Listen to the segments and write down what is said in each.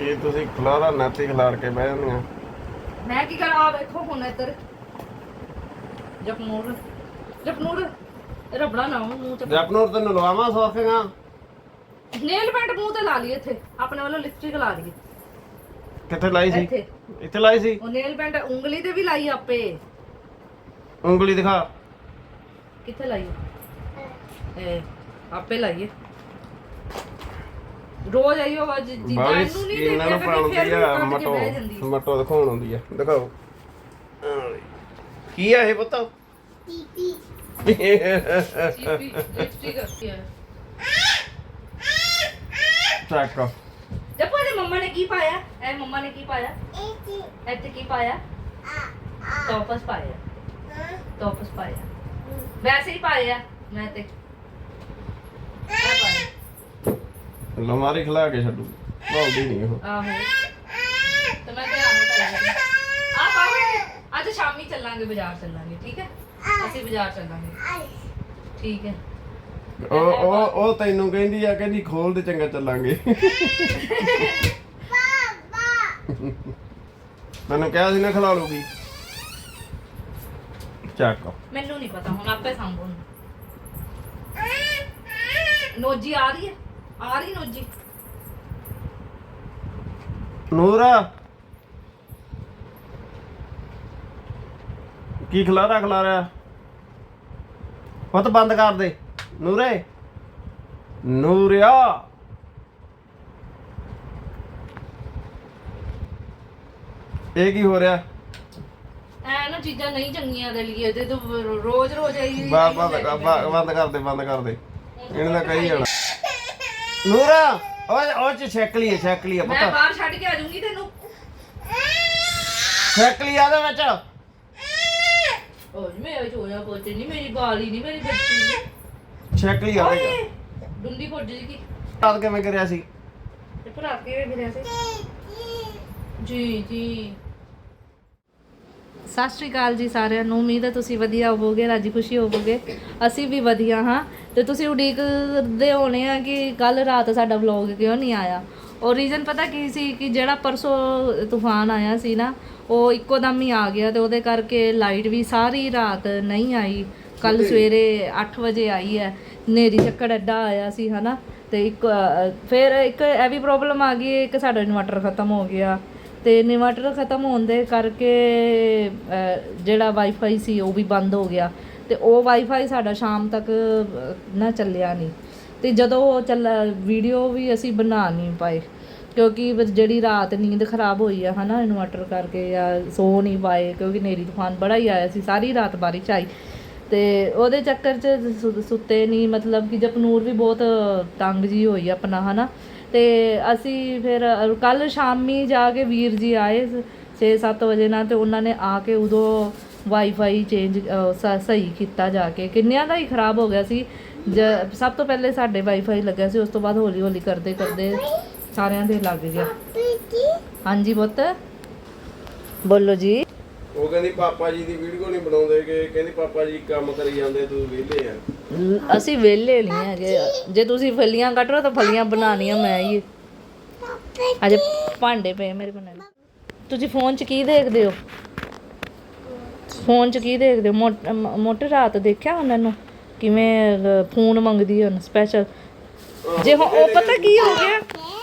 ਕੀ ਤੁਸੀਂ ਖਲਾਰਾ ਨਾਤੀ ਖਿਲਾਰ ਕੇ ਬਹਿ ਜਾਂਦੀਆਂ ਮੈਂ ਕੀ ਕਰਾਂ? ਆ ਵੇਖੋ ਹੁਣ ਇੱਧਰ। ਜਪਨੂਰ। ਜਪਨੂਰ ਰਬੜਾ ਨਾ ਮੂੰਹ ਤੇ ਜਪਨੂਰ ਤੈਨੂੰ ਲਵਾਵਾਂ ਸੌਖੇਗਾ ਨੇਲ ਪੈਂਟ ਮੂੰਹ ਤੇ ਲਾ ਲਈ ਇੱਥੇ। ਆਪਣੇ ਵੱਲੋਂ ਲਿਪਸਟਿਕ ਲਾ ਲਈ ਕਿੱਥੇ ਲਾਈ ਸੀ? ਇੱਥੇ। ਇੱਥੇ ਲਾਈ ਸੀ? ਉਹ ਨੇਲ ਪੈਂਟ ਉਂਗਲੀ ਤੇ ਵੀ ਲਾਈ ਆਪੇ। ਉਂਗਲੀ ਦਿਖਾ। ਕਿੱਥੇ ਲਾਈ? ਇਹ ਆਪੇ ਲਾਈਏ। ਰੋਜ਼ ਆਈਓ ਵਾ ਜੀ ਜੀ ਬਾਲੀ ਜਾਨੂੰ ਨਹੀਂ ਸਕੀਨ ਨਾਲ ਦੇਖਿਆ ਪਾਉਂਦੀ ਫਿਰ ਆ ਕੇ ਮਟੋ ਬਹਿ ਜਾਂਦੀ ਹੈ। ਮਟੋ ਦਿਖਾਉਣ ਆਉਂਦੀ ਆ ਦਿਖਾਓ। ਲਈ। ਕੀ ਆ ਇਹ ਪੁੱਤ? ਚੀਪੀ ਲਿਪਸਟਿਕ ਹੈ ਚੱਕ ਦੇਖੋ ਇਹਦੇ ਮੰਮਾ ਨੇ ਕੀ ਪਾਇਆ? ਇਹ ਮੰਮਾ ਨੇ ਕੀ ਪਾਇਆ? ਇੱਥੇ ਕੀ ਪਾਇਆ? ਟੌਪਸ ਪਾਇਆ। ਟੌਪਸ ਪਾਇਆ। ਵੈਸੇ ਹੀ ਪਾਇਆ ਮੈਂ ਤੇ। ਲਮਾਰੀ ਖਿਲਾ ਕੇ ਛੱਡੂ। ਬੋਲਦੀ ਨਹੀਂ ਉਹ। ਆਹੋ। ਤੇ ਮੈਂ ਤੇ ਆਹੋ ਪਾਇਆ ਆ ਪਾਵੇ ਅੱਜ ਸ਼ਾਮੀ ਚੱਲਾਂਗੇ ਬਾਜ਼ਾਰ ਚੱਲਾਂਗੇ ਠੀਕ ਹੈ? ਅਸੀਂ ਬਾਜ਼ਾਰ ਚੱਲਾਂਗੇ। ਠੀਕ ਹੈ। ਉਹ ਉਹ ਉਹ ਤੈਨੂੰ ਕਹਿੰਦੀ ਆ ਕਹਿੰਦੀ ਖੋਲ ਦੇ ਚੰਗਾ ਚੱਲਾਂਗੇ। ਮੈਨੂੰ ਕਿਹਾ ਸੀ ਨਾ ਖਿਲਾ ਲੂਗੀ ਚੱਕ। ਮੈਨੂੰ ਨਹੀਂ ਪਤਾ ਹੁਣ ਆਪੇ ਸੰਭੂ। ਨੋਜੀ ਆ ਰਹੀ ਹੈ? ਆ ਰਹੀ ਨੋਜੀ ਨੂਰਾ। ਕੀ ਖਿਲਾਰਾ ਖਿਲਾਰਿਆ ਪੁੱਤ ਬੰਦ ਕਰ ਦੇ। ਨੂਰੇ। ਨੂਰਿਆ। ਇਹ ਕੀ ਹੋ ਰਿਹਾ? ਐ ਨਾ ਚੀਜ਼ਾਂ ਨਹੀਂ ਚੰਗੀਆਂ ਦੇ ਲਈ ਤੇ ਤੂੰ ਰੋਜ਼ ਰੋਜ਼ ਆਈ ਬਾ- ਬੰਦ ਕਰ ਬਾ- ਬੰਦ ਕਰ ਦੇ ਬੰਦ ਕਰ ਦੇ। ਇਹਨੇ ਤਾਂ ਕਹੀ ਜਾਣਾ। ਨੂਰਾ ਓਏ ਉਹ ਚ ਛੱਕ ਲਈ ਛੱਕ ਲਈ ਮੈਂ ਪੁੱਤ। ਬਾਹਰ ਛੱਡ ਕੇ ਆ ਜਾਊਂਗੀ ਤੈਨੂੰ। ਛੱਕ ਲਈ ਆਦੇ ਵਿੱਚ। ਓ ਮੈਂ ਚੋਇਆ ਪੋਤੇ ਨਹੀਂ ਮੇਰੀ ਬਾਲੀ ਨਹੀਂ ਮੇਰੀ ਬੱਚੀ ਛੱਕ ਲਈ ਆਦੇ ਓਏ ਡੁੰਡੀ ਫੁੱਟ ਜੀ ਰਾਤ ਕਿਵੇਂ ਕਰਿਆ ਸੀ? ਤੇ ਭਰਾ ਕੇ ਫਿਰਿਆ ਸੀ? ਜੀ ਜੀ। ਸਤਿ ਸ਼੍ਰੀ ਅਕਾਲ ਜੀ ਸਾਰਿਆਂ ਨੂੰ। ਉਮੀਦ ਹੈ ਤੁਸੀਂ ਵਧੀਆ ਹੋਵੋਗੇ ਰਾਜੀ ਖੁਸ਼ੀ ਹੋਵੋਗੇ। ਅਸੀਂ ਵੀ ਵਧੀਆ ਹਾਂ। ਤੇ ਤੁਸੀਂ ਉਡੀਕਦੇ ਹੋਣੇ ਆ ਕਿ ਕੱਲ ਰਾਤ ਸਾਡਾ ਵਲੌਗ ਕਿਉਂ ਨਹੀਂ ਆਇਆ? ਔਰ ਰੀਜ਼ਨ ਪਤਾ ਕੀ ਸੀ ਕਿ ਜਿਹੜਾ ਪਰਸੋਂ ਤੂਫਾਨ ਆਇਆ ਸੀ ਨਾ ਉਹ ਇੱਕੋ ਦਮ ਹੀ ਆ ਗਿਆ ਤੇ ਉਹਦੇ ਕਰਕੇ ਲਾਈਟ ਵੀ ਸਾਰੀ ਰਾਤ ਨਹੀਂ ਆਈ। ਕੱਲ ਸਵੇਰੇ 8 ਵਜੇ ਆਈ ਹੈ। ਨੇਰੀ ਚੱਕੜ ਐਡਾ ਆਇਆ ਸੀ ਹਨਾ? ਤੇ ਇੱਕ ਫਿਰ ਇੱਕ ਇਹ ਵੀ ਪ੍ਰੋਬਲਮ ਆ ਗਈ ਇੱਕ ਸਾਡਾ ਇਨਵਰਟਰ ਖਤਮ ਹੋ ਗਿਆ। ਤੇ ਇਨਵਰਟਰ ਖਤਮ ਹੋਣ ਦੇ ਕਰਕੇ ਜਿਹੜਾ ਵਾਈਫਾਈ ਸੀ ਉਹ ਵੀ ਬੰਦ ਹੋ ਗਿਆ। ਤੇ ਉਹ ਵਾਈਫਾਈ ਸਾਡਾ ਸ਼ਾਮ ਤੱਕ ਨਾ ਚੱਲਿਆ ਨਹੀਂ। ਤੇ ਜਦੋਂ ਉਹ ਚੱਲ ਵੀਡੀਓ ਵੀ ਅਸੀਂ ਬਣਾ ਨਹੀਂ ਪਾਏ। ਕਿਉਂਕਿ ਜਿਹੜੀ ਰਾਤ ਨੀਂਦ ਖਰਾਬ ਹੋਈ ਆ, ਹਨਾ ਇਨਵਰਟਰ ਕਰਕੇ ਜਾਂ ਸੋ ਨਹੀਂ ਪਾਏ, ਕਿਉਂਕਿ ਨੇਰੀ ਤੂਫਾਨ ਬੜਾ ਹੀ ਆਇਆ ਸੀ, ਸਾਰੀ ਰਾਤ ਬਾਰਿਸ਼ ਆਈ। ਤੇ ਉਹਦੇ ਚੱਕਰ 'ਚ ਸੁ- ਸੁੱਤੇ ਨਹੀਂ, ਮਤਲਬ ਕਿ ਜਪਨੂਰ ਵੀ ਬਹੁਤ ਤੰਗ ਜੀ ਹੋਈ ਆਪਣਾ, ਹਨਾ। ਅਤੇ ਅਸੀਂ ਫਿਰ ਕੱਲ੍ਹ ਸ਼ਾਮੀ ਜਾ ਕੇ ਵੀਰ ਜੀ ਆਏ 6-7 ਵਜੇ ਨਾਲ ਅਤੇ ਉਹਨਾਂ ਨੇ ਆ ਕੇ ਉਦੋਂ ਵਾਈਫਾਈ ਚੇਂਜ ਸਹੀ ਕੀਤਾ ਜਾ ਕੇ। ਕਿੰਨਿਆਂ ਦਾ ਹੀ ਖਰਾਬ ਹੋ ਗਿਆ ਸੀ। ਜ- ਸਭ ਤੋਂ ਪਹਿਲੇ ਸਾਡੇ ਵਾਈਫਾਈ ਲੱਗਿਆ ਸੀ, ਉਸ ਤੋਂ ਬਾਅਦ ਹੌਲੀ ਹੌਲੀ ਕਰਦੇ ਕਰਦੇ ਸਾਰਿਆਂ ਦੇ ਲੱਗ ਗਿਆ। ਹਾਂਜੀ ਪੁੱਤ। ਬੋਲੋ ਜੀ। ਉਹ ਕਹਿੰਦੀ ਪਾਪਾ ਜੀ ਦੀ ਵੀਡੀਓ ਨਹੀਂ ਬਣਾਉਂਦੇ ਕਿ ਕਹਿੰਦੀ ਪਾਪਾ ਜੀ ਕੰਮ ਕਰੀ ਜਾਂਦੇ ਤੂੰ ਵਿਹਲੇ ਆ। ਲ- ਅਸੀਂ ਵਿਹਲੇ ਨਹੀਂ ਹੈਗੇ। ਜੇ ਤੁਸੀਂ ਫਲੀਆਂ ਕੱਟ ਰਹੇ ਤਾਂ ਫਲੀਆਂ ਬਣਾਉਣੀਆਂ ਮੈਂ ਹੀ। ਅਜੇ ਭਾਂਡੇ ਪਏ ਮੇਰੇ ਕੋਲ ਤੁਸੀਂ ਫੋਨ 'ਚ ਕੀ ਦੇਖਦੇ ਹੋ? ਫੋਨ 'ਚ ਕੀ ਦੇਖਦੇ ਹੋ? ਮੋਟ- ਮ- ਮੋਟਰ ਰਾਤ ਦੇਖਿਆ ਉਹਨਾਂ ਨੂੰ? ਕਿਵੇਂ ਅਹ, ਫੋਨ ਮੰਗਦੀ ਹਨ ਸਪੈਸ਼ਲ ਜੇ ਹੁਣ ਉਹ ਪਤਾ ਕੀ ਹੋ ਗਿਆ?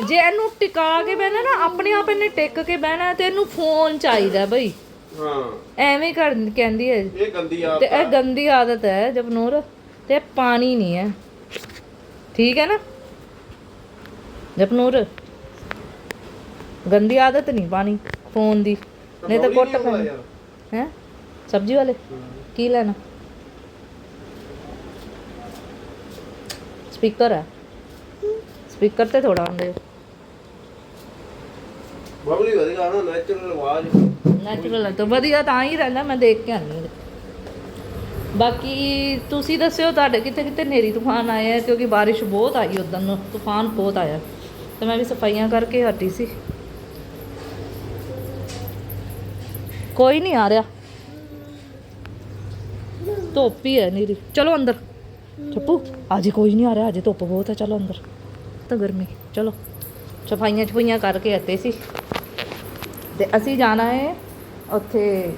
ਜੇ ਇਹਨੂੰ ਟਿਕਾ ਕੇ ਬਹਿਣਾ ਨਾ ਆਪਣੇ ਆਪ ਇਹਨੇ ਟਿਕ ਕੇ ਬਹਿਣਾ ਤੇ ਇਹਨੂੰ ਫੋਨ ਚਾਹੀਦਾ ਬਈ। ਹਾਂ। ਐਵੇਂ ਕਰ ਕਹਿੰਦੀ ਹੈ। ਇਹ ਗੰਦੀ ਆ ਤੇ ਇਹ ਗੰਦੀ ਆਦਤ ਹੈ ਜਪਨੂਰ ਤੇ ਇਹ ਪਾਣੀ ਨਹੀਂ ਹੈ। ਠੀਕ ਹੈ ਨਾ? ਜਪਨੂਰ ਗੰਦੀ ਆਦਤ ਨਹੀਂ ਪਾਣੀ ਫੋਨ ਦੀ। ਨਹੀਂ ਤਾਂ ਕੁੱਟ ਪੈਣੀ ਹੈ? ਸਬਜ਼ੀ ਵਾਲੇ? ਕੀ ਲੈਣਾ? ਸਪੀਕਰ ਹੈ। ਸਪੀਕਰ ਤੇ ਥੋੜਾ ਆਉਂਦੇ। ਬਬਲੀ ਵਧੀਆ ਨਾ ਨੈਚੁਰਲ ਆਵਾਜ਼। ਨੈਚੁਰਲ ਹੈ ਤਾਂ ਵਧੀਆ ਤਾਂ ਹੀ ਰਹਿੰਦਾ, ਮੈਂ ਦੇਖ ਕੇ ਆਨੀ ਬਾਕੀ ਤੁਸੀਂ ਦੱਸਿਓ ਤੁਹਾਡੇ ਕਿਤੇ ਕਿਤੇ ਨੇਰੀ ਤੂਫਾਨ ਆਏ ਆ, ਕਿਉਂਕਿ ਬਾਰਿਸ਼ ਬਹੁਤ ਆਈ ਉਦੋਂ ਨੂੰ, ਤੂਫਾਨ ਬਹੁਤ ਆਇਆ। ਤੇ ਮੈਂ ਵੀ ਸਫਾਈਆਂ ਕਰਕੇ ਹਟੀ ਸੀ। ਕੋਈ ਨਹੀਂ ਆ ਰਿਹਾ। ਧੁੱਪ ਹੀ ਹੈ ਨੀਰੀ ਚਲੋ ਅੰਦਰ। ਚੱਪੂ, ਅਜੇ ਕੋਈ ਨਹੀਂ ਆ ਰਿਹਾ, ਅਜੇ ਧੁੱਪ ਬਹੁਤ ਹੈ, ਚਲੋ ਅੰਦਰ। ਤਾਂ ਗਰਮੀ, ਚਲੋ। ਸਫਾਈਆਂ ਛਪਾਈਆਂ ਕਰਕੇ ਹੱਤੇ ਸੀ। ਤੇ ਅਸੀਂ ਜਾਣਾ ਹੈ ਉੱਥੇ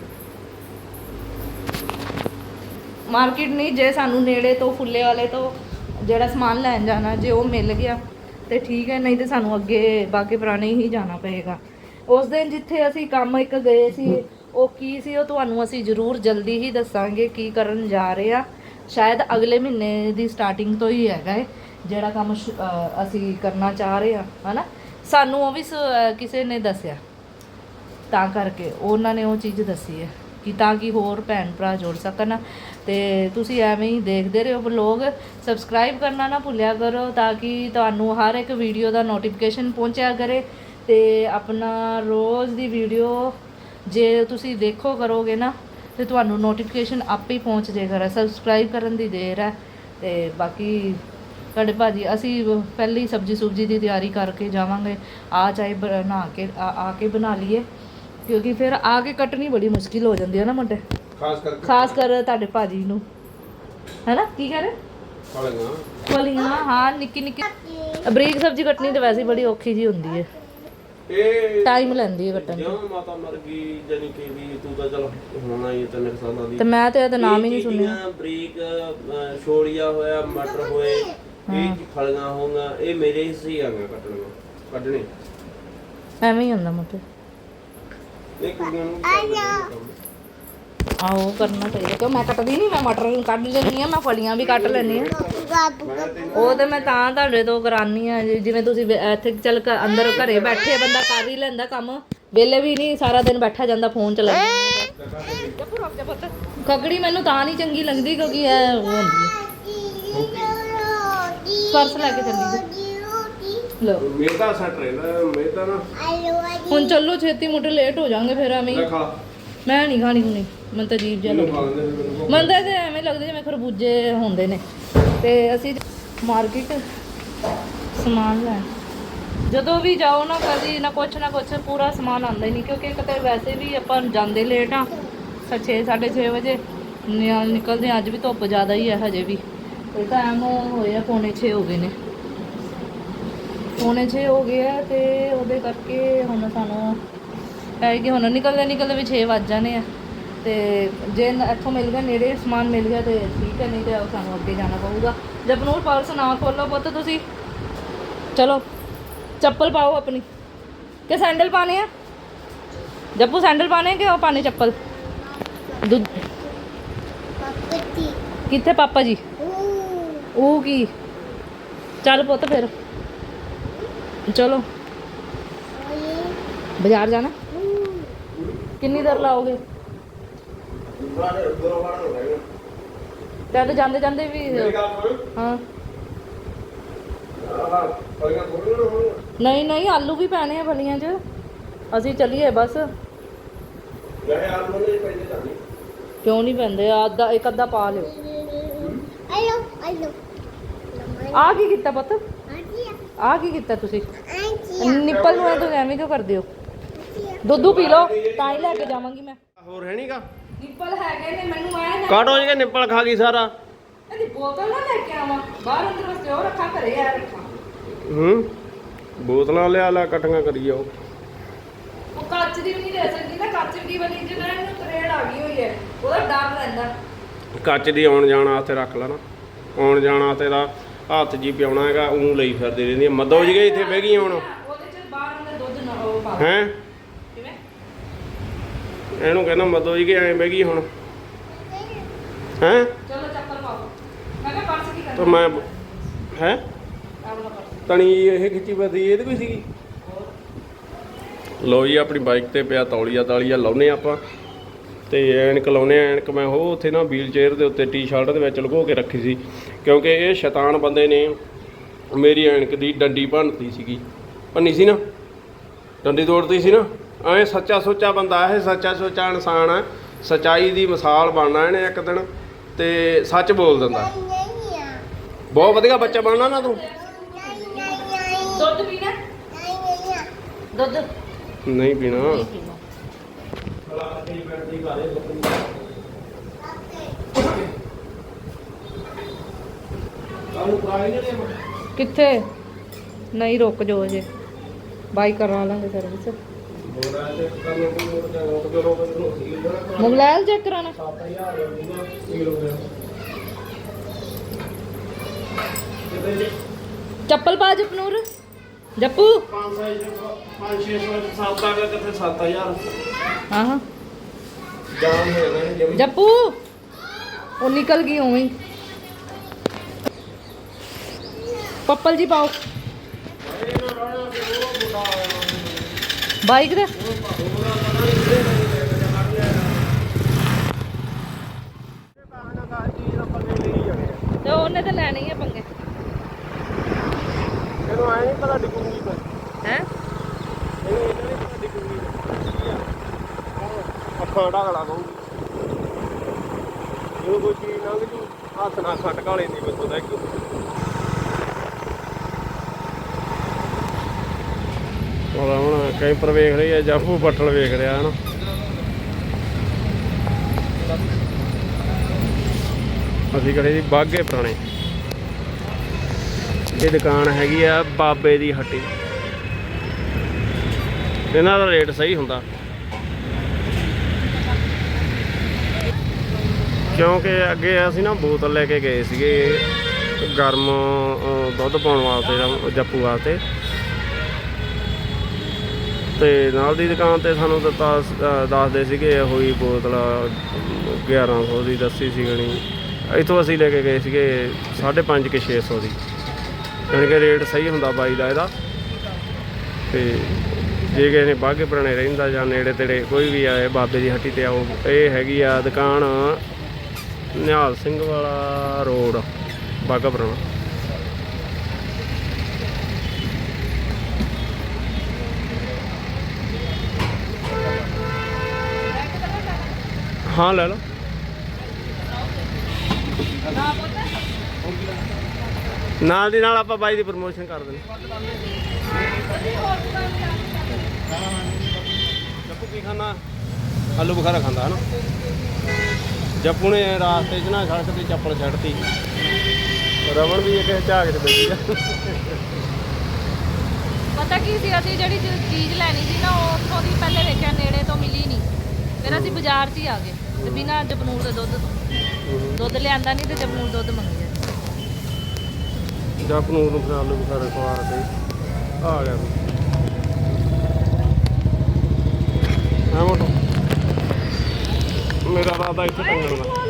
ਮਾਰਕੀਟ ਨਹੀਂ, ਜੇ ਸਾਨੂੰ ਨੇੜੇ ਤੋਂ, ਫੁੱਲੇ ਵਾਲੇ ਤੋਂ ਜਿਹੜਾ ਸਮਾਨ ਲੈਣ ਜਾਣਾ, ਜੇ ਉਹ ਮਿਲ ਗਿਆ, ਤੇ ਠੀਕ ਹੈ, ਨਹੀਂ ਤੇ ਸਾਨੂੰ ਅੱਗੇ ਬਾਕੀ ਪੁਰਾਣੇ ਹੀ ਜਾਣਾ ਪਏਗਾ। ਉਸ ਦਿਨ ਜਿੱਥੇ ਅਸੀਂ ਕੰਮ ਇੱਕ ਗਏ ਸੀ, ਉਹ ਕੀ ਸੀ, ਉਹ ਤੁਹਾਨੂੰ ਅਸੀਂ ਜ਼ਰੂਰ ਜਲਦੀ ਹੀ ਦੱਸਾਂਗੇ ਕੀ ਕਰਨ ਜਾ ਰਹੇ ਆ। ਸ਼ਾਇਦ ਅਗਲੇ ਮਹੀਨੇ ਦੀ ਸਟਾਰਟਿੰਗ ਤੋਂ ਹੀ ਹੈਗਾ ਹੈ ਜਿਹੜਾ ਕੰਮ ਸ਼ੁ- ਅਸੀਂ ਕਰਨਾ ਚਾਹ ਰਹੇ ਆ, ਹਨਾ? ਸਾਨੂੰ ਉਹ ਵੀ ਸ- ਕਿਸੇ ਨੇ ਦੱਸਿਆ। ਤਾਂ ਕਰਕੇ ਉਹਨਾਂ ਨੇ ਉਹ ਚੀਜ਼ ਦੱਸੀ ਹੈ ਕਿ ਤਾਂ ਕਿ ਹੋਰ ਭੈਣ ਭਰਾ ਜੁੜ ਸਕਣ ਤੇ ਤੁਸੀਂ ਐਵੇਂ ਹੀ ਦੇਖਦੇ ਰਹੋ ਵਲੋਗ। ਸਬਸਕ੍ਰਾਈਬ ਕਰਨਾ ਨਾ ਭੁੱਲਿਆ ਕਰੋ ਤਾਂ ਕਿ ਤੁਹਾਨੂੰ ਹਰ ਇੱਕ ਵੀਡੀਓ ਦਾ ਨੋਟੀਫਿਕੇਸ਼ਨ ਪਹੁੰਚਿਆ ਕਰੇ ਤੇ ਆਪਣਾ ਰੋਜ਼ ਦੀ ਵੀਡੀਓ ਜੇ ਤੁਸੀਂ ਦੇਖੋ ਕਰੋਗੇ ਨਾ ਤੇ ਤੁਹਾਨੂੰ ਨੋਟੀਫਿਕੇਸ਼ਨ ਆਪੇ ਹੀ ਪਹੁੰਚ ਜਾਏਗਾ। ਸਬਸਕ੍ਰਾਈਬ ਕਰਨ ਦੀ ਦੇਰ ਹੈ ਤੇ ਬਾਕੀ ਤੁਹਾਡੇ ਭਾਜੀ, ਅਸੀਂ ਪਹਿਲੀ ਸਬਜੀ ਸੁਬਜੀ ਦੀ ਤਿਆਰੀ ਕਰਕੇ ਜਾਵਾਂਗੇ। ਆ ਚਾਹੇ ਬਣਾ ਕੇ, ਆ ਆ ਕੇ ਬਣਾ ਲਈਏ। ਕਿਉਂਕਿ ਫਿਰ ਆ ਕੇ ਕੱਟਣੀ ਬੜੀ ਮੁਸ਼ਕਿਲ ਹੋ ਜਾਂਦੀ ਹੈ ਨਾ ਮੁੰਡੇ। ਖਾਸ ਕਰਕੇ ਖਾਸ ਕਰ ਤੁਹਾਡੇ ਭਾਜੀ ਨੂੰ। ਹੈਨਾ? ਕੀ ਕਹ ਰਹੇ? ਫਲੀਆਂ। ਹਾਂ ਨਿੱਕੀ ਨਿੱਕੀ। ਬਰੀਕ ਸਬਜੀ ਕੱਟਣੀ ਤਾਂ ਵੈਸੇ ਬੜੀ ਔਖੀ ਜੀ ਹੁੰਦੀ ਹੈ ਇਹ ਟਾਈਮ ਲੈਂਦੀ ਹੈ ਕੱਟਣ ਜਿਉਂ ਮਾਤਾ ਮਰ ਗਈ ਜਾਨੀ ਕਿ ਵੀ ਤੂੰ ਤਾਂ ਚਲ ਹੋਣਾ ਹੀ ਤਿੰਨ ਸਾਲਾਂ ਦੀ। ਤੇ ਮੈਂ ਤੇ ਇਹਦਾ ਨਾਮ ਹੀ ਨਹੀਂ ਸੁਣਿਆ। ਬਰੀਕ ਛੋਲੀਆ ਹੋਇਆ ਮਟਰ ਹੋਏ ਇਹ ਫਲੀਆਂ ਹੋਣਗੀਆਂ ਇਹ ਮੇਰੇ ਹਿੱਸੇ ਹੀ ਆਗਾ ਕੱਟਣੀਆਂ ਕੱਢਣੇ। ਐਵੇਂ ਹੀ ਹੁੰਦਾ ਮੁੰਡੇ। ਇਹ ਕੁੜੀਆਂ ਨੂੰ ਨੇ। ਆਓ ਕਰਨਾ ਚਾਹੀਦਾ। ਕਿਉਂ ਮੈਂ ਕੱਟਦੀ ਨਹੀਂ ਮੈਂ ਮਟਰ ਕੱਢ ਲੈਂਦੀ ਆ ਮੈਂ ਫਲੀਆਂ ਵੀ ਕੱਟ ਲੈਂਦੀ ਆ ਉਹ ਤੇ ਮੈਂ ਤਾਂ ਤੁਹਾਡੇ ਤੋਂ ਕਰਾਨੀ ਆ ਜਿਵੇਂ ਤੁਸੀਂ ਵੇ- ਇੱਥੇ ਚੱਲ ਘ- ਅੰਦਰ ਘਰੇ ਬੈਠੇ ਬੰਦਾ ਕਰ ਹੀ ਲੈਂਦਾ ਕੰਮ। ਵਿਹਲੇ ਵੀ ਨਹੀਂ ਸਾਰਾ ਦਿਨ ਬੈਠਾ ਜਾਂਦਾ ਫੋਨ ਚਲਾਉਂਦਾ। ਖਗੜੀ ਮੈਨੂੰ ਤਾਂ ਨਹੀਂ ਚੰਗੀ ਲੱਗਦੀ ਕਿਉਂਕਿ ਇਹ ਉਹ ਹੁੰਦੀ ਹੈ ਪਰਸ ਲੈ ਕੇ ਚੱਲੀ ਨਾ ਹੁਣ ਚੱਲੋ ਛੇਤੀ ਮੋਟੇ ਲੇਟ ਹੋ ਜਾਾਂਗੇ ਫਿਰ ਐਵੇਂ ਹੀ। ਮੈਂ ਨਹੀਂ ਖਾਣੀ ਹੁਣੀ ਮੈਨੂੰ ਤਾਂ ਅਜੀਬ ਜਿਹਾ ਇਹਨੂੰ ਲੱਗਦਾ ਖਾ ਲੈਂਦੇ ਫਿਰ ਮੈਨੂੰ ਮੈਨੂੰ ਤਾਂ ਇਹਦੇ ਐਵੇਂ ਲੱਗਦਾ ਜਿਵੇਂ ਖਰਬੂਜੇ ਹੁੰਦੇ ਨੇ। ਤੇ ਅਸੀਂ ਮਾਰਕੀਟ ਸਮਾਨ ਲੈਣ। ਜਦੋਂ ਵੀ ਜਾਓ ਨਾ ਕਦੀ ਨਾ ਕੁਛ ਨਾ ਕੁਛ ਪੂਰਾ ਸਮਾਨ ਆਉਂਦਾ ਹੀ ਨਹੀਂ ਕਿਉਂਕਿ ਇੱਕ ਤਾਂ ਵੈਸੇ ਵੀ ਆਪਾਂ ਜਾਂਦੇ ਲੇਟ ਆ 6 6:30 ਵਜੇ। ਨਿਕਲਦੇ ਹਾਂ, ਅੱਜ ਵੀ ਧੁੱਪ ਜ਼ਿਆਦਾ ਹੀ ਹੈ ਹਜੇ ਵੀ। ਤੇ ਟਾਈਮ ਹੋਏ ਆ ਪੌਣੇ 6 ਹੋ ਗਏ ਨੇ। ਪੌਣੇ 6 ਹੋ ਗਏ ਆ ਤੇ ਉਹਦੇ ਕਰਕੇ ਹੁਣ ਸਾਨੂੰ ਹੈ ਕਿ ਹੁਣ ਨਿਕਲਦੇ ਨਿਕਲਦੇ ਵੀ 6 ਵੱਜ ਜਾਣੇ ਆ। ਤੇ ਜੇ ਇੱਥੋਂ ਮਿਲ ਗਿਆ ਨੇੜੇ ਸਮਾਨ ਮਿਲ ਗਿਆ ਤੇ ਠੀਕ ਹੈ ਨਹੀਂ ਤੇ ਸਾਨੂੰ ਅੱਗੇ ਜਾਣਾ ਪਊਗਾ। ਜਪਨੂਰ ਪਰਸ ਨਾ ਖੋਲੋ ਪੁੱਤ ਤੁਸੀਂ। ਚਲੋ ਚੱਪਲ ਪਾਓ ਆਪਣੀ। ਕਿ ਸੈਂਡਲ ਪਾਣੇ ਆ? ਜੱਪੂ ਸੈਂਡਲ ਪਾਣੇ ਕਿ ਉਹ ਪਾਣੇ ਚੱਪਲ? ਕਿੱਥੇ ਪਾਪਾ ਜੀ? ਉਹ ਕੀ? ਚੱਲ ਪੁੱਤ ਫਿਰ। ਚਲੋ ਬਾਜ਼ਾਰ ਜਾਣਾ ਕਿੰਨੀ ਦੇਰ ਲਾਓਗੇ ਬਾਹਰ ਦਰੋਂ ਬਾਹਰ ਹੋ ਜਾਏਗਾ ਤੇ ਤਾਂ ਜਾਂਦੇ ਜਾਂਦੇ ਵੀ ਮੇਰੀ ਗੱਲ ਸੁਣ ਹਾਂ ਆਹ ਫਲੀਆਂ ਥੋੜੀਆਂ ਨਾ ਹੋਣ ਨਹੀਂ ਨਹੀਂ ਆਲੂ ਵੀ ਪੈਣੇ ਆ ਫਲੀਆਂ 'ਚ ਅਸੀਂ ਚੱਲੀਏ ਬਸ ਗਏ ਆਲੂ ਨੇ ਪੈਂਦੇ ਤਾਂ ਨਹੀਂ ਕਿਉਂ ਨਹੀਂ ਪੈਂਦੇ ਆ ਅੱਧਾ ਇੱਕ ਅੱਧਾ ਪਾ ਲਿਓ ਆ ਕੀ ਕੀਤਾ ਪੁੱਤ ਆ ਕੀ ਕੀਤਾ ਤੁਸੀਂ? ਨਿੱਪਲ ਨੂੰ ਤੁਸੀਂ ਐਵੇਂ ਕਿਉਂ ਕਰਦੇ ਹੋ? ਦੁੱਧੂ ਪੀ ਲਓ ਤਾਂ ਹੀ ਲੈ ਕੇ ਜਾਵਾਂਗੀ ਮੈਂ। ਹੋਰ ਹੈ ਨਹੀਂਗਾ ਨਿੱਪਲ ਹੈਗੇ ਨੇ ਮੈਨੂੰ ਐ ਨਾ ਕਾਟੋ ਜੀ ਨਿੱਪਲ ਖਾ ਗਈ ਸਾਰਾ? ਇਹਦੀ ਬੋਤਲ ਨਾ ਲੈ ਕੇ ਆਵਾਂ। ਬਾਹਰ ਅੰਦਰ ਵਾਸਤੇ ਉਹ ਰੱਖਾਂ ਘਰੇ ਆ ਰੱਖਾਂ। ਹੂੰ? ਬੋਤਲਾਂ ਲਿਆ ਲਿਆ ਇਕੱਠੀਆਂ ਕਰੀ ਜਾਓ। ਉਹ ਕੱਚ ਦੀ ਵੀ ਨਹੀਂ ਲੈ ਸਕਦੀ ਨਾ ਕੱਚ ਦੀ ਵਾਲੀ ਜਿਹੜਾ ਇਹਨੂੰ ਤਰੇੜ ਆ ਗਈ ਹੋਈ ਹੈ ਉਹਦਾ ਡਰ ਰਹਿੰਦਾ। ਕੱਚ ਦੀ ਆਉਣ ਜਾਣ ਵਾਸਤੇ ਰੱਖ ਲੈਣਾ। ਆਉਣ ਜਾਣ ਵਾਸਤੇ ਦਾ ਹੱਥ ਜੀ ਪਿਆਉਣਾ ਹੈਗਾ ਉਹ ਲਈ ਫਿਰਦੀ ਰਹਿੰਦੀ। ਮੱਦੋ ਜੀ ਇੱਥੇ ਬਹਿ ਗਈ ਹੁਣ। ਉਹਦੇ ਚ ਬਾਹਰ ਅੰਦਰ ਦੁੱਧ ਨਾ ਉਹ ਪਾ ਦਿਓ। ਹੈ? ਕਿਵੇਂ? ਇਹਨੂੰ ਕਹਿੰਦਾ ਮੱਦੋ ਜੀ ਐਂ ਬਹਿ ਗਈ ਹੁਣ। ਹੈ? ਚਲੋ ਚੱਪਲ ਪਾਓ ਮੈਂ ਕਿਹਾ ਪਰਸ ਕੀ ਤਾਂ ਕਰਨਾ? ਮੈਂ ਹੈ ਤਣੀ ਇਹ ਖਿੱਚੀ ਬਦੀ ਇਹਦੇ ਕੋਈ ਸੀਗੀ? ਲੋ ਜੀ ਆਪਣੀ ਬਾਈਕ ਤੇ ਪਿਆ ਤੌਲੀਆ ਤਾਲੀਆ ਲਾਉਨੇ ਆਪਾਂ। ਤੇ ਐਨਕ ਲਾਉਨੇ ਐਨਕ ਮੈਂ ਉਹ ਉੱਥੇ ਨਾ ਵੀਲ ਚੇਅਰ ਦੇ ਉੱਤੇ ਟੀ-ਸ਼ਰਟ ਦੇ ਵਿੱਚ ਲੁਕੋ ਕੇ ਰੱਖੀ ਸੀ ਕਿਉਂਕਿ ਇਹ ਸ਼ੈਤਾਨ ਬੰਦੇ ਨੇ ਮੇਰੀ ਐਨਕ ਦੀ ਡੰਡੀ ਭੰਨਤੀ ਸੀਗੀ। ਭੰਨੀ ਸੀ ਨਾ? ਡੰਡੀ ਤੋੜਤੀ ਸੀ ਨਾ? ਐ ਸੱਚਾ ਸੁੱਚਾ ਬੰਦਾ ਇਹ ਸੱਚਾ ਸੁੱਚਾ ਇਨਸਾਨ ਹੈ ਸਚਾਈ ਦੀ ਮਿਸਾਲ ਬਣਨਾ ਇਹਨੇ ਇੱਕ ਦਿਨ ਤੇ ਸੱਚ ਬੋਲ ਦਿੰਦਾ। ਬਹੁਤ ਵਧੀਆ ਬੱਚਾ ਬਣਨਾ ਨਾ ਤੂੰ। ਦੁੱਧ ਪੀਣਾ? ਦੁੱਧ? ਨਹੀਂ ਪੀਣਾ। ਨਹੀਂ ਪੀਣਾ ਕਿੱਥੇ? ਨਹੀਂ, ਰੁਕ ਜਾਓ ਜੇ ਬਾਈ ਕਰਵਾ ਲਾਂਗੇ ਸਰਵਿਸ ਬੋਰਾ ਚੈੱਕ ਕਰਨਾ ਮੋਬਾਈਲ ਚੈੱਕ ਕਰਾਣਾ 7000 ਰੁਪਇਆ ਸੀਲ ਹੋ ਗਿਆ ਚੱਪਲ ਪਾ ਜਪਨੂਰ। ਜੱਪੂ 500 500 7 ਆ ਗਿਆ ਕਿਤੇ 7000 ਹਾਂ ਹਾਂ ਜਾਮ ਹੋ ਜਾਣਾ ਜਿਵੇਂ ਜੱਪੂ ਉਹ ਨਿਕਲ ਗਈ ਉਵੇਂ ਹੀ ਪੱਪਲ ਜੀ ਪਾਓ ਬਾਈਕ ਦੇ ਤੇ ਉਹਨੇ ਤਾਂ ਲੈਣੀ ਹੈ ਪੰਗੇ ਇਹਨੂੰ ਆਏ ਨਹੀਂ ਪਤਾ ਡਿੱਗੂਗੀ ਪਰ ਹੈ? ਇਹਨੂੰ ਇਹ ਨਹੀਂ ਪਤਾ। ਡਿੱਗੂਗੀ ਅੱਖਾਂ ਢਾਗਲਾ ਕਹੂਗੀ ਇਹਨੂੰ ਕੋਈ ਚੀਜ਼ ਲੰਘ ਜੂ ਹੱਥ ਨਾਲ ਖੱਟ ਕਾਲੇ ਦੀ ਮੈਨੂੰ ਤਾਂ ਕਿ ਹੁਣ ਕੈਂਪਰ ਵੇਖ ਰਹੀ ਹੈ ਜਾਫੂ ਬੱਠਲ ਵੇਖ ਰਿਹਾ ਹਨ। ਅਸੀਂ ਖੜੇ ਜੀ ਬਾਗੇ ਪੁਰਾਣੇ। ਇਹ ਦੁਕਾਨ ਹੈਗੀ ਆ ਬਾਬੇ ਦੀ ਹੱਟੀ। ਇਹਨਾਂ ਦਾ ਰੇਟ ਸਹੀ ਹੁੰਦਾ। ਕਿਉਂਕਿ ਅੱਗੇ ਅਸੀਂ ਨਾ ਬੋਤਲ ਲੈ ਕੇ ਗਏ ਸੀਗੇ ਗਰਮ ਦੁੱਧ ਪਾਉਣ ਵਾਸਤੇ ਜਾਂ ਜੱਪੂ ਵਾਸਤੇ। ਤੇ ਨਾਲ ਦੀ ਦੁਕਾਨ ਤੇ ਸਾਨੂੰ ਦਿੱਤਾ ਦੱਸਦੇ ਸੀਗੇ ਇਹੋ ਹੀ ਬੋਤਲ 1100 ਦੀ, ਦੱਸੀ ਸੀ ਗਣੀ। ਇੱਥੋਂ ਅਸੀਂ ਲੈ ਕੇ ਗਏ ਸੀਗੇ 5.5 ਕੇ 600 ਦੀ। ਯਾਨੀ ਕਿ ਰੇਟ ਸਹੀ ਹੁੰਦਾ ਬਾਈ ਦਾ ਇਹਦਾ। ਤੇ ਜੇ ਕਿਸੇ ਨੇ ਬਾਗੇ ਪੁਰਾਣੇ ਰਹਿੰਦਾ ਜਾਂ ਨੇੜੇ ਤੇੜੇ ਕੋਈ ਵੀ ਆਏ, ਬਾਬੇ ਦੀ ਹੱਟੀ ਤੇ ਆਓ, ਇਹ ਹੈਗੀ ਆ ਦੁਕਾਨ ਨਿਹਾਲ ਸਿੰਘ ਵਾਲਾ ਰੋਡ, ਬਾਗਾ ਪੁਰਾਣਾ। ਹਾਂ, ਲੈ ਲਓ। ਨਾਲ ਦੀ ਨਾਲ ਆਪਾਂ ਬਾਈ ਦੀ ਪ੍ਰਮੋਸ਼ਨ ਕਰ ਦਿੰਦੇ ਜੱਪੂ ਕੀ ਖਾਣਾ? ਆਲੂ ਬੁਖਾਰਾ ਖਾਂਦਾ ਹਨਾ? ਜੱਪੂ ਨੇ ਰਾਸਤੇ 'ਚ ਨਾ ਸੜਕ ਤੇ ਚੱਪਲ ਛੱਡਤੀ। ਰਵਣ ਵੀ ਇੱਕ ਝਾਗ 'ਚ ਬੈਠੀ ਆ। ਪਤਾ ਕੀ ਸੀ ਅਸੀਂ ਜਿਹੜੀ ਚੀਜ਼ ਲੈਣੀ ਸੀ ਨਾ ਉਹ ਉੱਥੋਂ ਦੀ ਪਹਿਲੇ ਵੇਖਿਆ ਨੇੜੇ ਤੋਂ ਮਿਲੀ ਨਹੀਂ। ਫਿਰ ਅਸੀਂ ਬਾਜ਼ਾਰ 'ਚ ਹੀ ਆ ਗਏ ਤੇ ਬਿਨਾਂ ਜਪਨੂਰ ਦੇ ਦੁੱਧ ਤੋਂ। ਦੁੱਧ ਲਿਆਂਦਾ ਨਹੀਂ ਤੇ ਜਪਨੂਰ ਦੁੱਧ ਮੰਗਿਆ। ਜੱਪ ਨੂੰ ਉਹਨੂੰ ਫਿਰ ਆਲੂ ਬੁਖਾਰਾ ਖਵਾ ਕੇ। ਆ ਗਿਆ ਹਾਂ ਮੋਟੋ। ਮੇਰਾ ਰਾਦਾ ਇੱਥੇ ਟੰਗਣ ਦਾ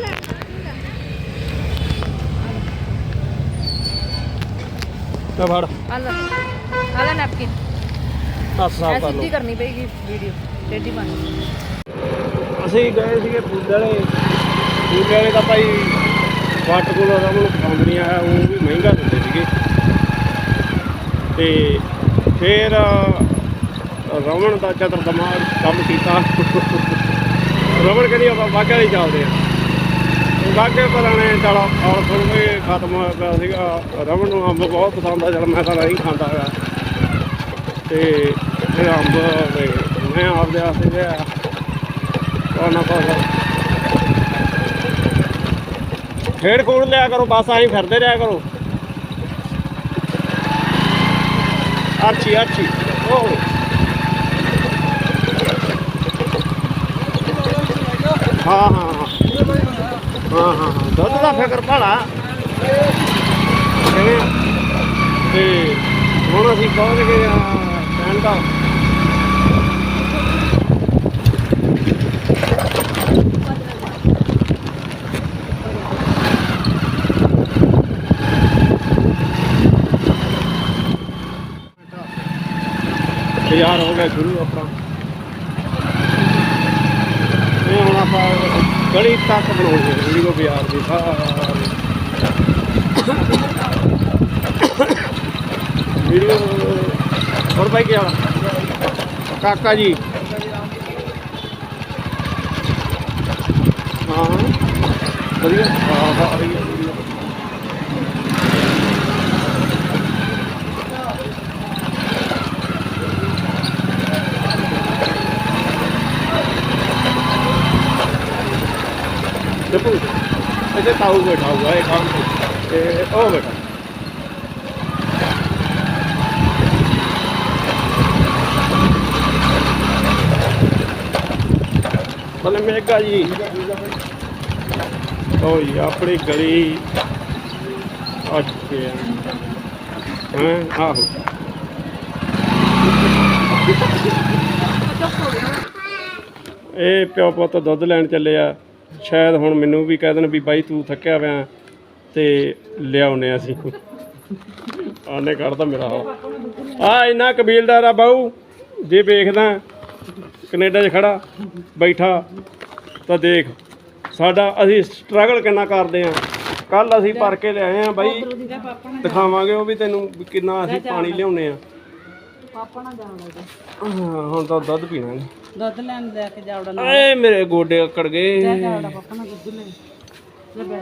ਲੈ ਫੜ। ਆ ਲੈ ਆ ਲੈ ਨੈਪਕਿਨ। ਹੱਥ ਸਾਫ਼ ਕਰ ਸਿੱਧੀ ਲਓ। ਕਰਨੀ ਪਏਗੀ ਵੀਡੀਓ ਟੇਢੀ ਬਣ ਅਸੀਂ ਗਏ ਸੀਗੇ ਵਾਲੇ ਪੂਲੇ ਵਾਲੇ ਦਾ ਭਾਈ ਵਾਟਰ ਕੂਲਰ ਦਾ ਮੈਨੂੰ ਪਸੰਦ ਨਹੀਂ ਆਇਆ ਉਹ ਵੀ ਮਹਿੰਗਾ ਦਿੰਦੇ। ਸੀਗੇ। ਤੇ ਫਿਰ ਰਵਣ ਦਾ ਚਤਰ ਦਿਮਾਗ ਕੰਮ ਕੀਤਾ। ਰਵਣ ਕਹਿੰਦੀ, ਆਪਾਂ ਬਾਗੇ ਵਾਲੀ ਚੱਲਦੇ ਆ ਤੇ ਬਾਗੇ ਪੁਰਾਣੇ ਔਰ ਥੋੜ੍ਹੇ ਵੀ ਖਤਮ ਹੋਇਆ ਪਿਆ ਸੀਗਾ। ਰਵਣ ਨੂੰ ਅੰਬ ਬਹੁਤ ਪਸੰਦ ਆ, ਚਲ ਮੈਂ ਤਾਂ ਨਹੀਂ ਖਾਂਦਾ ਹੈਗਾ। ਤੇ ਫਿਰ ਅੰਬ ਮੈਂ ਆਪਦੇ ਵਾਸਤੇ ਲਿਆ। ਕੋਨਾ ਕੋਨਾ ਖੇਡ ਖੂਡ ਲਿਆ ਕਰੋ, ਬਸ ਆਹੀਂ ਫਿਰਦੇ ਰਿਹਾ ਕਰੋ। ਅੱਛੀ ਅੱਛੀ ਓਹ ਹਾਂ ਹਾਂ ਹਾਂ ਹਾਂ ਹਾਂ ਹਾਂ ਦੁੱਧ ਦਾ ਫਿਕਰ ਭਾਲਾ। ਤੇ ਹੁਣ ਅਸੀਂ ਪਹੁੰਚ ਗਏ ਆ ਸਟੈਂਡ ਦਾ ਤਿਆਰ ਹੋ ਗਿਆ ਸ਼ੁਰੂ ਆਪਣਾ। ਇਹ ਹੁਣ ਆਪਾਂ ਗਲੀ ਤੱਕ ਬਣਾਉਣੀ ਹੈ ਵੀਡੀਓ ਬਾਜ਼ਾਰ ਦੀ, ਸਾਰੀ। ਵੀਡੀਓ ਹੋਰ ਭਾਈ ਕੀ ਹਾਲ ਕਾਕਾ ਜੀ। ਹਾਂ। ਵਧੀਆ। ਹਾਂ ਹਾਂ ਡੱਬੂ ਤਾਊ ਬੈਠਾ ਹੋਊਗਾ ਉਹ ਬੈਠਾ। ਜੀ। ਓ ਆਪਣੀ ਗਲੀ। ਆਹੋ। ਇਹ ਪਿਓ ਪੁੱਤ ਦੁੱਧ ਲੈਣ ਚੱਲੇ ਆ। ਸ਼ਾਇਦ ਹੁਣ ਮੈਨੂੰ ਵੀ ਕਹਿ ਦੇਣ ਵੀ ਬਾਈ ਤੂੰ ਥੱਕਿਆ ਪਿਆ ਤੇ ਲਿਆਉਨੇ ਅਸੀਂ। ਆਨੇ ਕਰਦਾ ਮੇਰਾ ਆ ਇੰਨਾ ਕਬੀਲਦਾਰ ਆ ਬਾਊ ਜੇ ਵੇਖਦਾ ਕੈਨੇਡਾ 'ਚ ਖੜਾ ਬੈਠਾ ਤਾਂ ਦੇਖ ਸਾਡਾ ਅਸੀਂ ਸਟਰਗਲ ਕਿੰਨਾ ਕਰਦੇ ਆ ਕੱਲ ਅਸੀਂ ਭਰ ਕੇ ਲਿਆਏ ਆ ਬਾਈ ਦਿਖਾਵਾਂਗੇ ਉਹ ਵੀ ਤੈਨੂੰ ਕਿੰਨਾ ਅਸੀਂ ਪਾਣੀ ਲਿਆਉਨੇ ਆ। ਹਾਂ, ਹੁਣ ਤਾਂ ਦੁੱਧ ਪੀਣਾ ਨੇ ਦੁੱਧ ਲੈਣ ਲੈ ਕੇ ਜਾਵੜਾ ਏ ਮੇਰੇ ਗੋਡੇ ਅਕੜ ਗਏ। ਪਾਪਾ ਨਾਲ ਦੁੱਧ ਲੈ। ਲੈ ਬੈ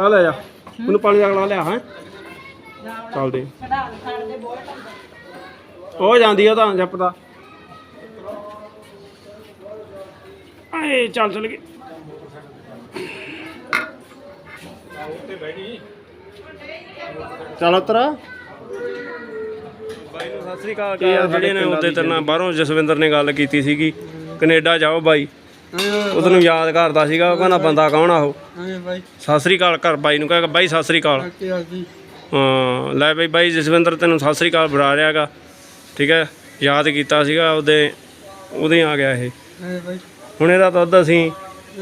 ਆ ਲੈ ਜਾ। ਮੈਨੂੰ ਪਾਣੀ ਦਾ ਗਲਾ ਲਿਆ ਹੈ। ਚੱਲਦੇ। ਹੋ ਜਾਂਦੀ ਆ ਤਾਂ ਜੱਪਦਾ ਆਏ ਚੱਲ ਚੱਲ ਗਏ। ਚੱਲ ਉਤਰਾ। ਬਾਈ ਨੂੰ ਸਤਿ ਸ੍ਰੀ ਅਕਾਲ ਜਿਹੜੇ ਨੇ ਉਹਦੇ ਤੇਰੇ ਨਾਲ। ਬਾਹਰੋਂ ਜਸਵਿੰਦਰ ਨੇ ਗੱਲ ਕੀਤੀ ਸੀਗੀ। ਕੈਨੇਡਾ ਜਾਓ ਬਾਈ। ਉਹਨੂੰ ਯਾਦ ਕਰਦਾ ਸੀਗਾ ਉਹ ਕਹਿੰਦਾ ਬੰਦਾ ਕੌਣ ਆ ਉਹ? ਸਤਿ ਸ੍ਰੀ ਅਕਾਲ ਕਰ ਬਾਈ ਨੂੰ ਕਹੇਗਾ ਬਾਈ ਸਤਿ ਸ੍ਰੀ ਅਕਾਲ। ਹਾਂ ਲੈ ਬਈ ਬਾਈ ਜਸਵਿੰਦਰ ਤੈਨੂੰ ਸਤਿ ਸ੍ਰੀ ਅਕਾਲ ਬੁਲਾ ਰਿਹਾਗਾ ਠੀਕ ਹੈ ਯਾਦ ਕੀਤਾ ਸੀਗਾ ਉਹਦੇ ਉਹਦੇ ਆ ਗਿਆ ਇਹ। ਹੁਣ ਇਹਦਾ ਦੁੱਧ ਅਸੀਂ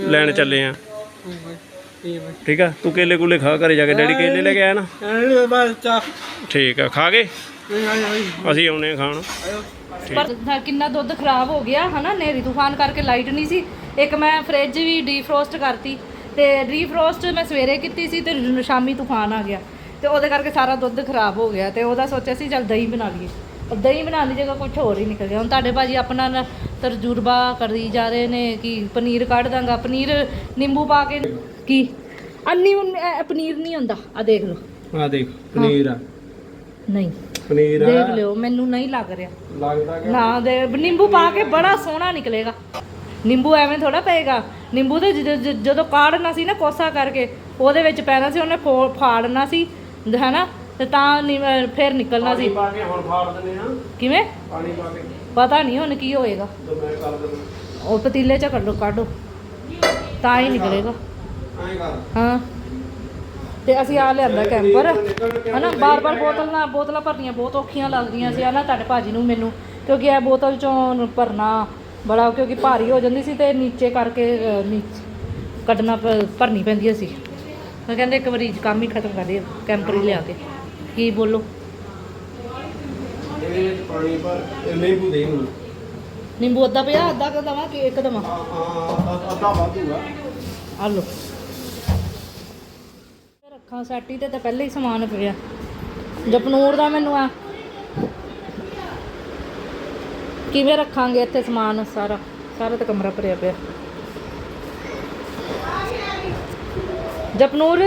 ਲੈਣ ਚੱਲੇ ਆ ਠੀਕ ਹੈ ਤੂੰ ਕੇਲੇ ਕੂਲੇ ਖਾ ਘਰੇ ਜਾ ਕੇ ਡੈਡੀ ਕੇਲੇ ਲੈ ਕੇ ਆਇਆ ਨਾ? ਠੀਕ ਆ, ਖਾ ਗਏ? ਅਸੀਂ ਆਉਣੇ ਆ ਖਾਣ। ਪਰ ਥ- ਕਿੰਨਾ ਦੁੱਧ ਖਰਾਬ ਹੋ ਗਿਆ, ਹਨਾ ਨੇਰੀ ਤੂਫਾਨ ਕਰਕੇ ਲਾਈਟ ਨਹੀਂ ਸੀ। ਇੱਕ ਮੈਂ ਫ੍ਰਿਜ ਵੀ ਡੀਫਰੋਸਟ ਕਰਤੀ ਤੇ ਡੀਫਰੋਸਟ ਮੈਂ ਸਵੇਰੇ ਕੀਤੀ ਸੀ ਤੇ ਸ਼ਾਮੀ ਤੂਫਾਨ ਆ ਗਿਆ। ਤੇ ਉਹਦੇ ਕਰਕੇ ਸਾਰਾ ਦੁੱਧ ਖਰਾਬ ਹੋ ਗਿਆ ਤੇ ਉਹਦਾ ਸੋਚਿਆ ਸੀ ਚੱਲ ਦਹੀਂ ਬਣਾ ਲਈਏ। ਉਹ ਦਹੀਂ ਬਣਾਉਣ ਦੀ ਜਗ੍ਹਾ ਕੁਝ ਹੋਰ ਹੀ ਨਿਕਲ ਗਿਆ। ਹੁਣ ਤੁਹਾਡੇ ਭਾਜੀ ਆਪਣਾ ਨ- ਤਜਰਬਾ ਕਰੀ ਜਾ ਰਹੇ ਨੇ ਕਿ ਪਨੀਰ ਕੱਢ ਦਾਂਗਾ, ਪਨੀਰ ਨਿੰਬੂ ਪਾ ਕੇ ਕੀ? ਅੰਨੀ ਪਨੀਰ ਨਹੀਂ ਹੁੰਦਾ ਆ ਦੇਖ ਲਓ। ਆ ਦੇਖ ਪਨੀਰ ਆ। ਨਹੀਂ। ਪਨੀਰ ਦੇਖ ਲਿਓ ਮੈਨੂੰ ਨਹੀਂ ਲੱਗ ਰਿਹਾ। ਲੱਗਦਾ ਨਾ ਦੇ ਨਿੰਬੂ ਪਾ ਕੇ ਬੜਾ ਸੋਹਣਾ ਨਿਕਲੇਗਾ। ਨਿੰਬੂ ਐਵੇਂ ਥੋੜਾ ਪਏਗਾ। ਨਿੰਬੂ ਤੇ ਜਦੋਂ ਕਾੜਨਾ ਸੀ ਨਾ ਕੋਸਾ ਕਰਕੇ ਉਹਦੇ ਵਿੱਚ ਪੈਣਾ ਸੀ ਉਹਨੇ ਫੋ- ਫਾੜਨਾ ਸੀ ਹੈਨਾ? ਤੇ ਤਾਂ ਨਿ- ਅਹ ਫਿਰ ਨਿਕਲਣਾ ਸੀ। ਪਾ ਕੇ ਹੁਣ ਫਾੜ ਦਿੰਦੇ ਆ ਕਿਵੇਂ? ਪਾਣੀ ਪਾ ਕੇ। ਪਤਾ ਨਹੀਂ ਹੁਣ ਕੀ ਹੋਏਗਾ। ਤਾਂ ਮੈਂ ਕਰ ਦਿੰਦਾ ਉਹ ਪਤੀਲੇ ਚ ਕੱਢੋ ਕਾਢੋ। ਤਾਂ ਹੀ ਨਿਕਲੇਗਾ। ਹਾਂ। ਤੇ ਅਸੀਂ ਆ ਲਿਆਂਦਾ ਕੈਂਪਰ ਹਨਾ ਬਾਰ-ਬਾਰ ਬੋਤਲ ਨਾਲ ਬੋਤਲਾਂ ਭਰਨੀਆਂ ਬਹੁਤ ਔਖੀਆਂ ਲੱਗਦੀਆਂ ਸੀ। ਹਨਾ ਤੁਹਾਡੇ ਭਾਜੀ ਨੂੰ ਮੈਨੂੰ ਕਿਉਂਕਿ ਇਹ ਬੋਤਲ ਚੋਂ ਭਰਨਾ ਬੜਾ ਕਿਉਂਕਿ ਭਾਰੀ ਹੋ ਜਾਂਦੀ ਸੀ ਤੇ ਨੀਚੇ ਕਰਕੇ ਨੀਚੇ ਕੱਢਣਾ ਭਰਨੀ ਪੈਂਦੀ ਸੀ। ਮੈਂ ਕਹਿੰਦੇ ਇੱਕ ਵਾਰੀ ਕੰਮ ਹੀ ਖਤਮ ਕਰ ਦੇ ਕੈਂਪਰ ਹੀ ਲਿਆ ਕੇ। ਕੀ ਬੋਲੋ? ਪਾਣੀ ਪਰ ਨਿੰਬੂ ਦੇ ਹੁਣ। ਨਿੰਬੂ ਅੱਧਾ ਪਿਆ ਅੱਧਾ ਕਿ ਦਵਾਂ ਕਿ ਇੱਕ ਦਵਾਂ? ਅੱਧਾ ਵਾਧੂ ਆ। ਆ ਲੋ ਰੱਖਾਂ ਸੈਟੀ ਤੇ ਤਾਂ ਪਹਿਲੇ ਹੀ ਸਮਾਨ ਪਿਆ। ਜਪਨੂਰ ਦਾ ਮੈਨੂੰ ਆ। ਕਿਵੇਂ ਰੱਖਾਂਗੇ ਇੱਥੇ ਸਮਾਨ? ਸਾਰਾ ਸਾਰਾ ਤਾਂ ਕਮਰਾ ਭਰਿਆ ਪਿਆ। ਜਪਨੂਰ!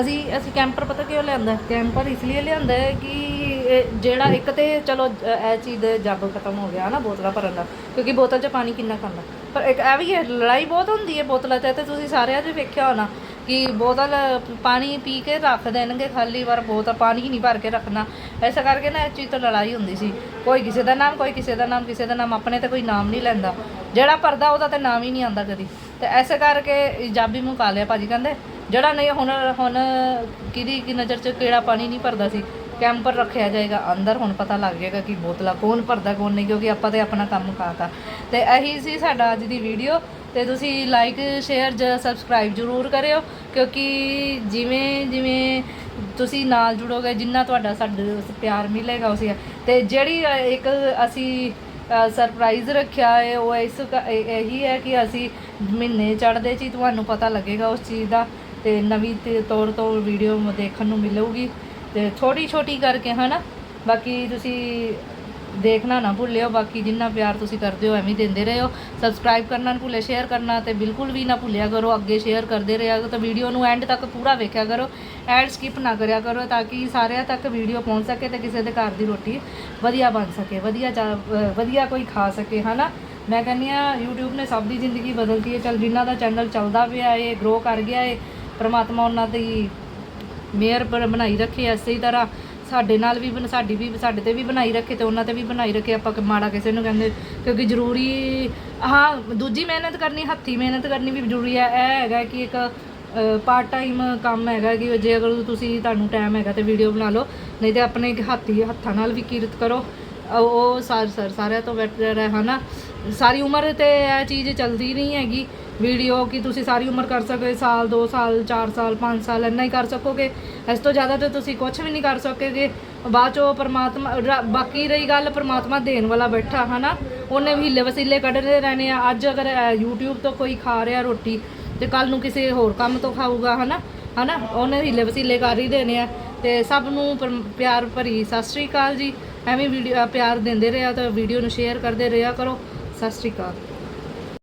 ਅਸੀਂ ਅਸੀਂ ਕੈਂਪਰ ਪਤਾ ਕਿਉਂ ਲਿਆਂਦਾ? ਕੈਂਪਰ ਇਸ ਲਈ ਲਿਆਂਦਾ ਹੈ ਕਿ ਜਿਹੜਾ ਇੱਕ ਤੇ ਚਲੋ ਇਹ ਚੀਜ਼ ਦਾ ਜੱਬ ਖਤਮ ਹੋ ਗਿਆ ਨਾ ਬੋਤਲਾਂ ਭਰਨ ਦਾ, ਕਿਉਂਕਿ ਬੋਤਲ 'ਚ ਪਾਣੀ ਕਿੰਨਾ ਖਾਂਦਾ। ਪਰ ਇੱਕ ਇਹ ਵੀ ਹੈ ਲੜਾਈ ਬਹੁਤ ਹੁੰਦੀ ਹੈ ਬੋਤਲਾਂ 'ਤੇ, ਤੇ ਤੁਸੀਂ ਸਾਰਿਆਂ 'ਚ ਵੇਖਿਆ ਹੋਣਾ ਕਿ ਬੋਤਲ ਪਾਣੀ ਪੀ ਕੇ ਰੱਖ ਦੇਣਗੇ ਖਾਲੀ ਵਾਰ, ਬੋਤਲ ਪਾਣੀ ਨਹੀਂ ਭਰ ਕੇ ਰੱਖਣਾ। ਐਸਾ ਕਰਕੇ ਨਾ ਇਸ ਚੀਜ਼ ਤੋਂ ਲੜਾਈ ਹੁੰਦੀ ਸੀ। ਕੋਈ ਕਿਸੇ ਦਾ ਨਾਮ, ਕੋਈ ਕਿਸੇ ਦਾ ਨਾਮ, ਕਿਸੇ ਦਾ ਨਾਮ ਆਪਣੇ ਤੇ ਕੋਈ ਨਾਮ ਨਹੀਂ ਲੈਂਦਾ। ਜਿਹੜਾ ਭਰਦਾ ਉਹਦਾ ਤੇ ਨਾਮ ਹੀ ਨਹੀਂ ਆਉਂਦਾ ਕਦੀ। ਤੇ ਐਸੇ ਕਰਕੇ ਜਾਬੀ ਮੁਕਾ ਲਿਆ ਭਾਜੀ, ਕਹਿੰਦੇ। ਜਿਹੜਾ ਨਹੀਂ ਹੁਣ ਹੁਣ ਕਿਹਦੀ ਕੀ ਨਜ਼ਰ 'ਚ ਕਿਹੜਾ ਪਾਣੀ ਨਹੀਂ ਭਰਦਾ ਸੀ? ਕੈਂਪਰ ਰੱਖਿਆ ਜਾਏਗਾ, ਅੰਦਰ ਹੁਣ ਪਤਾ ਲੱਗ ਜਾਏਗਾ ਕਿ ਬੋਤਲਾਂ ਕੌਣ ਭਰਦਾ, ਕੌਣ ਨਹੀਂ, ਕਿਉਂਕਿ ਆਪਾਂ ਤੇ ਆਪਣਾ ਕੰਮ ਮੁਕਾਤਾ ਤੇ। ਇਹੀ ਸੀ ਸਾਡਾ ਅੱਜ ਦੀ ਵੀਡੀਓ ਤੇ ਤੁਸੀਂ ਲਾਈਕ ਸ਼ੇਅਰ ਜ ਸਬਸਕ੍ਰਾਈਬ ਜ਼ਰੂਰ ਕਰਿਓ, ਕਿਉਂਕਿ ਜਿਵੇਂ ਜਿਵੇਂ ਤੁਸੀਂ ਨਾਲ ਜੁੜੋਗੇ, ਜਿੰਨਾ ਤੁਹਾਡਾ ਸਾਡੇ ਪਿਆਰ ਮਿਲੇਗਾ, ਉਸੇ ਤੇ ਜਿਹੜੀ ਇੱਕ ਅਸੀਂ ਸਰਪ੍ਰਾਈਜ਼ ਰੱਖਿਆ ਹੈ ਉਹ ਇਸ ਕ- ਇਹੀ ਹੈ ਕਿ ਅਸੀਂ ਮਹੀਨੇ ਚੜ੍ਹਦੇ 'ਚ ਤੁਹਾਨੂੰ ਪਤਾ ਲੱਗੇਗਾ ਉਸ ਚੀਜ਼ ਦਾ, ਤੇ ਨਵੀਂ ਤੇ ਤੌਰ ਤੋਂ ਵੀਡੀਓ ਦੇਖਣ ਨੂੰ ਮਿਲੂਗੀ। ਤੇ ਛੋਟੀ ਛੋਟੀ ਕਰਕੇ, ਹਨਾ? ਬਾਕੀ ਤੁਸੀਂ ਦੇਖਣਾ ਨਾ ਭੁੱਲਿਓ, ਬਾਕੀ ਜਿੰਨਾ ਪਿਆਰ ਤੁਸੀਂ ਕਰਦੇ ਹੋ, ਐਵੇਂ ਹੀ ਦਿੰਦੇ ਰਹੋ। ਸਬਸਕ੍ਰਾਈਬ ਕਰਨਾ ਨਾ ਭੁੱਲੇ ਸ਼ੇਅਰ ਕਰਨਾ ਤੇ ਬਿਲਕੁਲ ਵੀ ਨਾ ਭੁੱਲਿਆ ਕਰੋ। ਅੱਗੇ ਸ਼ੇਅਰ ਕਰਦੇ ਰਿਹਾ ਕਰੋ ਤਾਂ ਵੀਡੀਓ ਨੂੰ ਐਂਡ ਤੱਕ ਪੂਰਾ ਵੇਖਿਆ ਕਰੋ। ਐਡ ਸਕਿਪ ਨਾ ਕਰਿਆ ਕਰੋ ਤਾਂ ਕਿ ਸਾਰਿਆਂ ਤੱਕ ਵੀਡੀਓ ਪਹੁੰਚ ਸਕੇ ਤੇ ਕਿਸੇ ਦੇ ਘਰ ਦੀ ਰੋਟੀ ਵਧੀਆ ਬਣ ਸਕੇ, ਵਧੀਆ ਚਾ- ਵਧੀਆ ਕੋਈ ਖਾ ਸਕੇ, ਹਨਾ? ਮੈਂ ਕਹਿੰਦੀ ਆ YouTube ਨੇ ਸਭ ਦੀ ਜ਼ਿੰਦਗੀ ਬਦਲਤੀ ਹੈ। ਚਲ ਜਿਨ੍ਹਾਂ ਦਾ ਚੈਨਲ ਚੱਲਦਾ ਪਿਆ ਏ ਗਰੋ ਕਰ ਗਿਆ ਏ, ਪ੍ਰਮਾਤਮਾ ਉਹਨਾਂ ਦੀ ਮੇਅਰ ਪਰ ਬਣਾਈ ਰੱਖੇ ਇਸੇ ਹੀ ਤਰ੍ਹਾਂ ਸਾਡੇ ਨਾਲ ਵੀ ਬਣ- ਸਾਡੀ ਵੀ, ਸਾਡੇ ਤੇ ਵੀ ਬਣਾਈ ਰੱਖੇ ਤੇ ਉਹਨਾਂ ਤੇ ਵੀ ਬਣਾਈ ਰੱਖੇ, ਆਪਾਂ ਮਾੜਾ ਕਿਸੇ ਨੂੰ ਕਹਿੰਦੇ, ਕਿਉਂਕਿ ਜ਼ਰੂਰੀ, ਹਾਂ, ਦੂਜੀ ਮਿਹਨਤ ਕਰਨੀ, ਹੱਥੀ ਮਿਹਨਤ ਕਰਨੀ ਵੀ ਜ਼ਰੂਰੀ ਹੈ, ਇਹ ਹੈਗਾ ਕਿ ਇੱਕ ਪਾਰਟ ਟਾਈਮ ਕੰਮ ਹੈਗਾ ਕਿ ਜੇ ਅਗਰ ਤੁਸੀਂ ਤੁਹਾਨੂੰ ਟਾਈਮ ਹੈਗਾ ਤੇ ਵੀਡੀਓ ਬਣਾ ਲਓ, ਨਹੀਂ ਤੇ ਆਪਣੇ ਹੱਥੀ, ਹੱਥਾਂ ਨਾਲ ਵੀ ਕਿਰਤ ਕਰੋ ਉਹ ਸਾਰ ਸਾਰ ਸਾਰਿਆਂ ਤੋਂ ਬੈਟਰ ਹੈ, ਹਨਾ? ਸਾਰੀ ਉਮਰ ਤੇ ਇਹ ਚੀਜ਼ ਚੱਲਦੀ ਨਹੀਂ ਹੈਗੀ। ਵੀਡੀਓ ਕਿ ਤੁਸੀਂ ਸਾਰੀ ਉਮਰ ਕਰ ਸਕੋਗੇ ਸਾਲ 2 ਸਾਲ 4 ਸਾਲ 5 ਸਾਲ ਇੰਨਾ ਹੀ ਕਰ ਸਕੋਗੇ। ਇਸ ਤੋਂ ਜ਼ਿਆਦਾ ਤੇ ਤੁਸੀਂ ਕੁਝ ਵੀ ਨਹੀਂ ਕਰ ਸਕੋਗੇ। ਬਾਅਦ ਚੋਂ ਪਰਮਾਤਮਾ ਰ- ਬਾਕੀ ਰਹੀ ਗੱਲ ਪਰਮਾਤਮਾ ਦੇਣ ਵਾਲਾ ਬੈਠਾ ਹਨਾ? ਉਹਨੇ ਵੀ ਹੀਲੇ ਵਸੀਲੇ ਕੱਢਦੇ ਰਹਿਣੇ ਆ। ਅੱਜ ਅਗਰ ਅਹ, YouTube ਤੋਂ ਕੋਈ ਖਾ ਰਿਹਾ ਰੋਟੀ ਤੇ ਕੱਲ ਨੂੰ ਕਿਸੇ ਹੋਰ ਕੰਮ ਤੋਂ ਖਾਊਗਾ ਹਨਾ? ਹਨਾ? ਉਹਨੇ ਹੀਲੇ ਵਸੀਲੇ ਕਰ ਹੀ ਦੇਣੇ ਆ। ਤੇ ਸਭ ਨੂੰ ਪਰ- ਪਿਆਰ ਭਰੀ ਸਤਿ ਸ੍ਰੀ ਅਕਾਲ ਜੀ। ਐਵੇਂ ਵੀਡੀਓ ਪਿਆਰ ਦਿੰਦੇ ਰਿਹਾ ਤਾਂ ਵੀਡੀਓ ਨੂੰ ਸ਼ੇਅਰ ਕਰਦੇ ਰਿਹਾ ਕਰੋ। ਸਤਿ ਸ੍ਰੀ ਅਕਾਲ।